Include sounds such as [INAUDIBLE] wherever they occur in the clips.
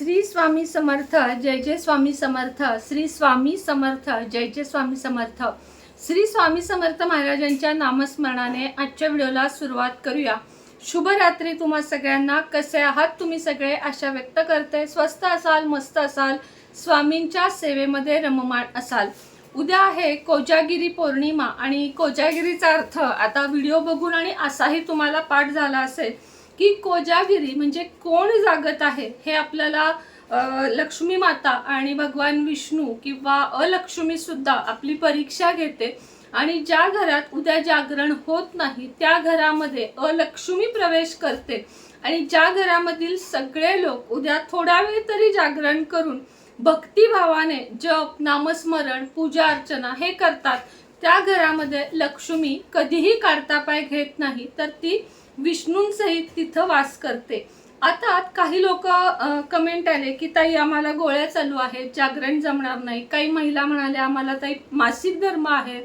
श्री स्वामी समर्थ जय जय स्वामी समर्थ श्री स्वामी समर्थ जय जय स्वामी समर्थ. श्री स्वामी समर्थ महाराजांच्या नामस्मरणाने आजच्या व्हिडिओला सुरुवात करूया. शुभ रात्री तुम्हा सगळ्यांना. कसे आहात तुम्ही सगळे? आशा व्यक्त करते. स्वस्त असाल मस्त असाल स्वामींच्या सेवेमध्ये रममाण असाल. उद्या आहे कोजागिरी पौर्णिमा आणि कोजागिरीचा अर्थ आता व्हिडिओ बघून आणि असाही तुम्हाला पाठ झाला असेल. की कोजागिरी म्हणजे कोण जागत आहे हे आपल्याला लक्ष्मी माता आणि भगवान विष्णू किंवा अलक्ष्मी सुद्धा आपली परीक्षा घेते. आणि ज्या घरात उद्या जागरण होत नाही त्या घरामध्ये अलक्ष्मी प्रवेश करते. आणि ज्या घरामधील सगळे लोक उद्या थोडा वेळ तरी जागरण करून भक्तिभावाने जप नामस्मरण पूजा अर्चना हे करतात. त्या घरामध्ये लक्ष्मी कधीही काढता पाय घेत नाही तर ती विष्णूंसहित तिथं वास करते. आता काही लोक कमेंट आले की ताई आम्हाला गोळ्या चालू आहेत जागरण जमणार नाही. काही महिला म्हणाल्या आम्हाला ताई मासिक धर्म आहे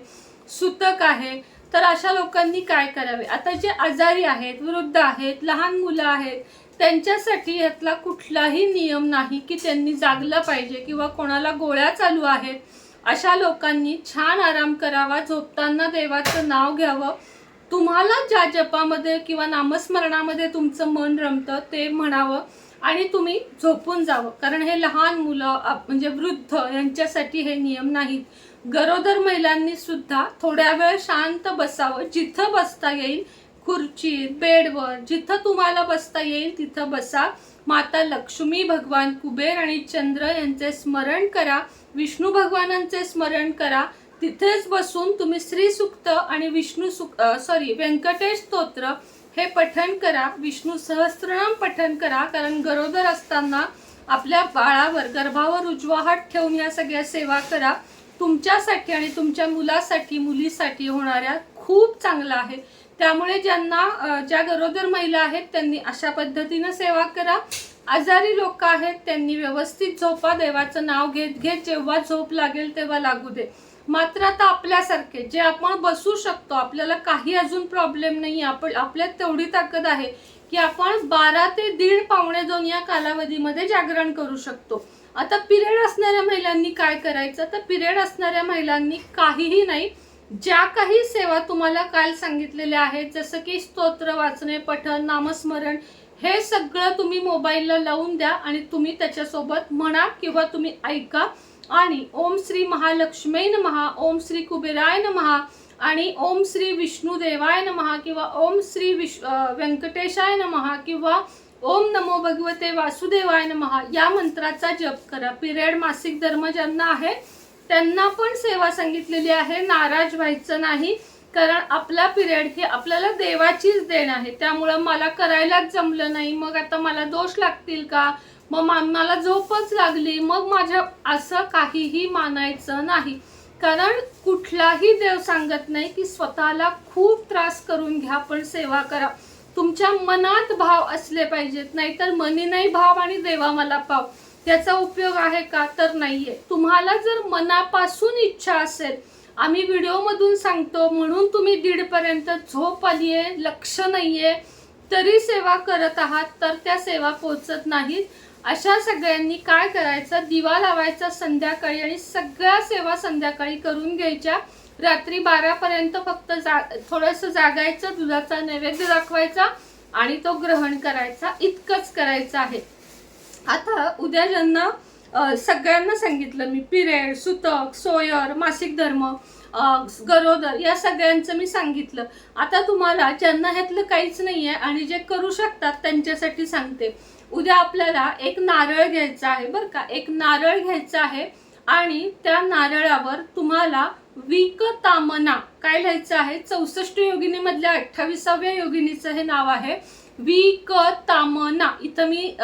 सुतक आहे. तर अशा लोकांनी काय करावे? आता जे आजारी आहेत वृद्ध आहेत लहान मुलं आहेत त्यांच्यासाठी यातला कुठलाही नियम नाही की त्यांनी जागलं पाहिजे किंवा कोणाला गोळ्या चालू आहेत. अशा लोकांनी छान आराम करावा झोपताना देवाचं नाव घ्यावं तुम्हाला ज्या जपामध्ये किंवा नामस्मरणामध्ये तुमचं मन रमतं ते म्हणावं आणि तुम्ही झोपून जावं. कारण हे लहान मुलं म्हणजे वृद्ध यांच्यासाठी हे नियम नाहीत. गरोदर महिलांनी सुद्धा थोड्या वेळ शांत बसावं. जिथं बसता येईल खुर्ची बेडवर जिथं तुम्हाला बसता येईल तिथं बसा. माता लक्ष्मी भगवान कुबेर आणि चंद्र यांचे स्मरण करा. विष्णू भगवानांचे स्मरण करा. तिथेच बसून तुम्ही श्री सुक्त आणि विष्णू सुक सॉरी व्यंकटेश स्तोत्र हे पठण करा. विष्णू सहस्त्रनाम पठण करा. कारण गरोदर असताना आपल्या बाळावर गर्भावर उजवाहात ठेवून या सगळ्या सेवा करा. तुमच्यासाठी आणि तुमच्या मुलासाठी मुलीसाठी होणाऱ्या खूप चांगला आहे त्यामुळे ज्यांना ज्या गरोदर महिला आहेत त्यांनी अशा पद्धतीनं सेवा करा. आजारी लोक आहेत त्यांनी व्यवस्थित झोपा. देवाचं नाव घेत घेत जेव्हा झोप लागेल तेव्हा लागू दे. मात्र आता आपल्यासारखे जे आपण बसू शकतो आपल्याला काही अजून प्रॉब्लेम नाही आपण आपल्यात तेवढी ताकद आहे की आपण बारा ते दीड पावणे दोन या कालावधीमध्ये जागरण करू शकतो. आता पिरियड असणाऱ्या महिलांनी काय करायचं? तर पिरियड असणाऱ्या महिलांनी काहीही नाही ज्या काही सेवा तुम्हाला काल सांगितलेल्या आहेत जसं की स्तोत्र वाचणे पठण नामस्मरण हे सगळं तुम्ही मोबाईलला लावून द्या आणि तुम्ही त्याच्यासोबत म्हणा किंवा तुम्ही ऐका. आणि ओम श्री महालक्ष्मी नमहा ओम श्री कुबेराय नमहा आणि ओम श्री विष्णू देवाय नमहा किंवा ओम श्री विश व्यंकटेशाय नमहा किंवा ओम नमो भगवते वासुदेवाय नमहा या मंत्राचा जप करा. पिरियड मासिक धर्म ज्यांना आहे त्यांना पण सेवा सांगितलेली आहे. नाराज व्हायचं नाही कारण आपला पिरियड ही आपल्याला देवाचीच देण आहे. त्यामुळं मला करायलाच जमलं नाही. मग आता मला दोष लागतील का? मग मा- मला झोपच लागली. मग माझ्या असं काहीही मानायचं नाही. कारण कुठलाही देव सांगत नाही की स्वतःला खूप त्रास करून घ्या पण सेवा करा. तुमच्या मनात भाव असले पाहिजेत नाहीतर मनी नाही भाव आणि देवा मला पाव. त्याचा उपयोग आहे का? तर नाहीये. तुम्हाला जर मनापासून इच्छा असेल आम्ही व्हिडिओमधून सांगतो म्हणून तुम्ही दीडपर्यंत झोप आली आहे लक्ष नाहीये तरी सेवा करत आहात तर त्या सेवा पोचत नाहीत. अशा सगळ्यांनी काय करायचं? दिवा लावायचा संध्याकाळी आणि सगळ्या सेवा संध्याकाळी करून घ्यायच्या. रात्री बारापर्यंत फक्त जा थोडंसं जागायचं दुधाचा नैवेद्य दाखवायचा आणि तो ग्रहण करायचा. इतकंच करायचं आहे. आता उद्या ज्यांना सगळ्यांना सांगितलं मी पिरेड सुतक सोयर मासिक धर्म गरोदर या सगळ्यांचं मी सांगितलं. आता तुम्हाला ज्यांना ह्यातलं काहीच नाही आहे आणि जे करू शकतात त्यांच्यासाठी सांगते. उद्या आपल्याला एक नारळ घ्यायचा आहे बरं का. एक नारळ घ्यायचा आहे आणि त्या नारळावर तुम्हाला विकतामना काय लिहायचं आहे? चौसष्ट योगिनीमधल्या अठ्ठावीसाव्या योगिनीचं हे नाव आहे. विकतामना. इथं मी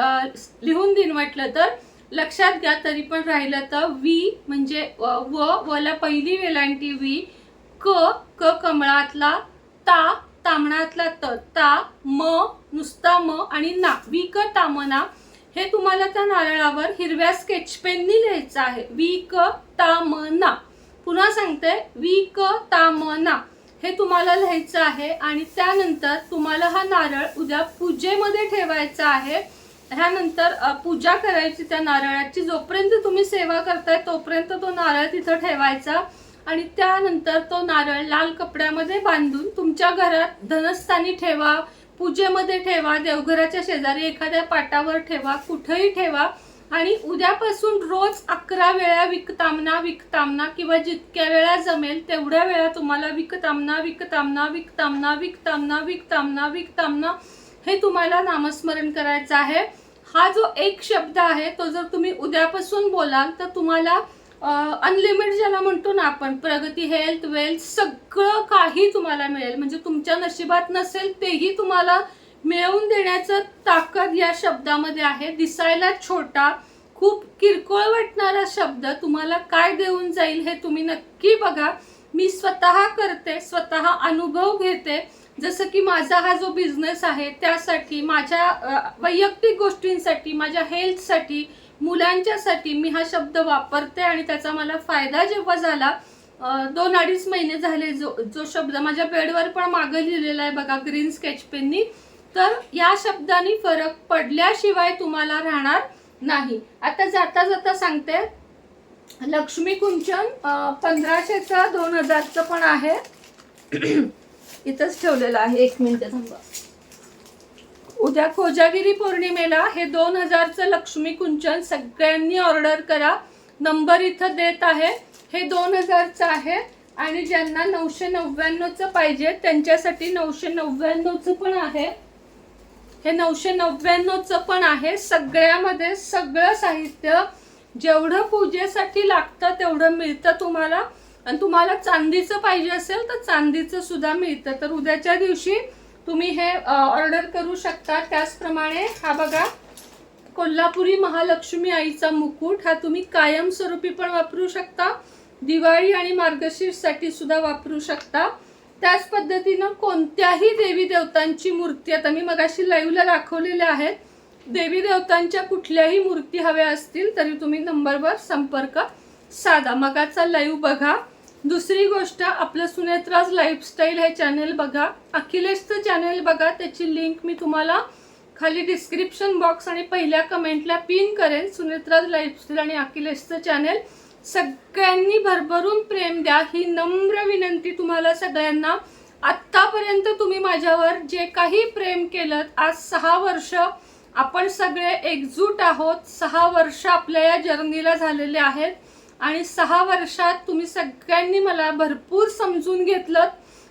लिहून देईन म्हटलं तर. लक्षात घ्या तरी पण राहिलं तर वी म्हणजे व वला पहिली वेलांटी वी क क कमळातला ता तामणातला त ता म नुसता म आणि ना विक तामना हे तुम्हाला त्या नारळावर हिरव्या स्केच पेननी लिहायचं आहे. विक तामना. पुन्हा सांगते विक तामना. हे तुम्हाला लिहायचं आहे आणि त्यानंतर तुम्हाला हा नारळ उद्या पूजेमध्ये ठेवायचा आहे. ह्यानंतर पूजा करायची त्या नारळाची. जोपर्यंत तुम्ही सेवा करताय तोपर्यंत तो नारळ तिथं ठेवायचा. आणि त्यानंतर तो नारळ लाल कपड्यामध्ये बांधून तुमच्या घरात धनस्थानी ठेवा पूजेमध्ये ठेवा देवघराच्या शेजारी एखाद्या पाटावर ठेवा कुठेही ठेवा. आणि उद्यापासून रोज अकरा वेळा विकतामना विकतामना किंवा जितक्या वेळा जमेल तेवढ्या वेळा तुम्हाला विकतामना विकतामना विकतामना विकतामना विकतामना विकतामना हे तुम्हाला नामस्मरण करायचं आहे. हा जो एक शब्द आहे तो जर तुम्ही उद्यापासून बोलाल तर तुम्हाला अनलिमिटेड ज्याला म्हणतो ना आपण प्रगती हेल्थ वेल्थ सगळं काही तुम्हाला मिळेल. म्हणजे तुमच्या नशिबात नसेल तेही तुम्हाला मिळवून देण्याचं ताकद या शब्दामध्ये आहे. दिसायला छोटा खूप किरकोळ वाटणारा शब्द तुम्हाला काय देऊन जाईल हे तुम्ही नक्की बघा. मी स्वतः करते स्वतः अनुभव घेते. जसं की माझा हा जो बिझनेस आहे त्यासाठी माझ्या वैयक्तिक गोष्टींसाठी माझ्या हेल्थसाठी मुलांच्यासाठी मी हा शब्द वापरते आणि त्याचा मला फायदा जेव्हा झाला दोन अडीच महिने झाले जो जो शब्द माझ्या बेडवर पण मागं लिहिलेला आहे बघा ग्रीन स्केच पेननी तर या शब्दांनी फरक पडल्याशिवाय तुम्हाला राहणार नाही. आता जाता जाता सांगते. लक्ष्मी कुंचन पंधराशेचं दोन हजारचं पण आहे. [CLEARS THROAT] इथंच ठेवलेलं आहे. एक मिनिट थांबा. उद्या कोजागिरी पौर्णिमेला हे दोन हजारचं लक्ष्मी कुंचन सगळ्यांनी ऑर्डर करा. नंबर इथं देत आहे. हे दोन हजारचं आहे आणि ज्यांना नऊशे नव्याण्णवचं पाहिजे त्यांच्यासाठी नऊशे नव्याण्णवचं पण आहे. हे नऊशे नव्याण्णवचं पण आहे. सगळ्यामध्ये सगळं साहित्य जेवढं पूजेसाठी लागतं तेवढं मिळतं तुम्हाला. आणि तुम्हाला चांदीचं पाहिजे असेल तर चांदीचं सुद्धा मिळतं. तर उद्याच्या दिवशी तुम्ही हे ऑर्डर करू शकता. त्याचप्रमाणे हा बघा कोल्हापुरी महालक्ष्मी आईचा मुकुट हा तुम्ही कायमस्वरूपी पण वापरू शकता. दिवाळी आणि मार्गशीर्षसाठी सुद्धा वापरू शकता. त्याच पद्धतीनं कोणत्याही देवी देवतांची मूर्ती आता मी मगाशी लाईव्हला दाखवलेल्या आहेत. देवी देवतांच्या कुठल्याही मूर्ती हव्या असतील तरी तुम्ही नंबरवर संपर्क साधा. मगाचा लाईव्ह बघा. दुसरी गोष्ट आपलं सुनेत्राज लाईफस्टाईल हे चॅनेल बघा. अखिलेशचं चॅनेल बघा त्याची लिंक मी तुम्हाला खाली डिस्क्रिप्शन बॉक्स आणि पहिल्या कमेंटला पिन करेन. सुनेत्राज लाईफस्टाईल आणि अखिलेशचं चॅनेल सगळ्यांनी भरभरून प्रेम द्या. ही नम्र विनंती तुम्हाला सगळ्यांना. आत्तापर्यंत तुम्ही माझ्यावर जे काही प्रेम केलं आज सहा वर्ष आपण सगळे एकजूट आहोत. सहा वर्ष आपल्या या जर्नीला झालेले आहेत. आणि सहा वर्षात तुम्ही सगळ्यांनी मला भरपूर समजून घेतलं.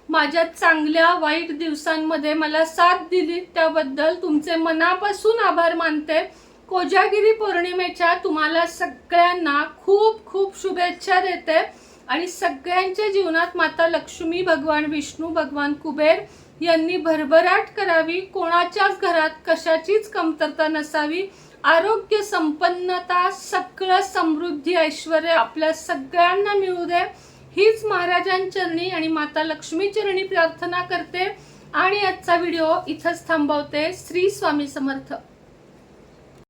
माझ्या चांगल्या वाईट दिवसांमध्ये मला साथ दिली. त्याबद्दल तुमचे मनापासून आभार मानते. कोजागिरी पौर्णिमेच्या तुम्हाला सगळ्यांना खूप खूप शुभेच्छा देते. आणि सगळ्यांच्या जीवनात माता लक्ष्मी भगवान विष्णू भगवान कुबेर यांनी भरभराट करावी. कोणाच्याच घरात कशाचीच कमतरता नसावी. आरोग्य संपन्नता सगळं समृद्धी ऐश्वर आपल्या सगळ्यांना मिळू दे. हीच महाराजांचरणी आणि माता लक्ष्मी चरणी प्रार्थना करते. आणि आजचा व्हिडिओ इथंच थांबवते. श्री स्वामी समर्थ.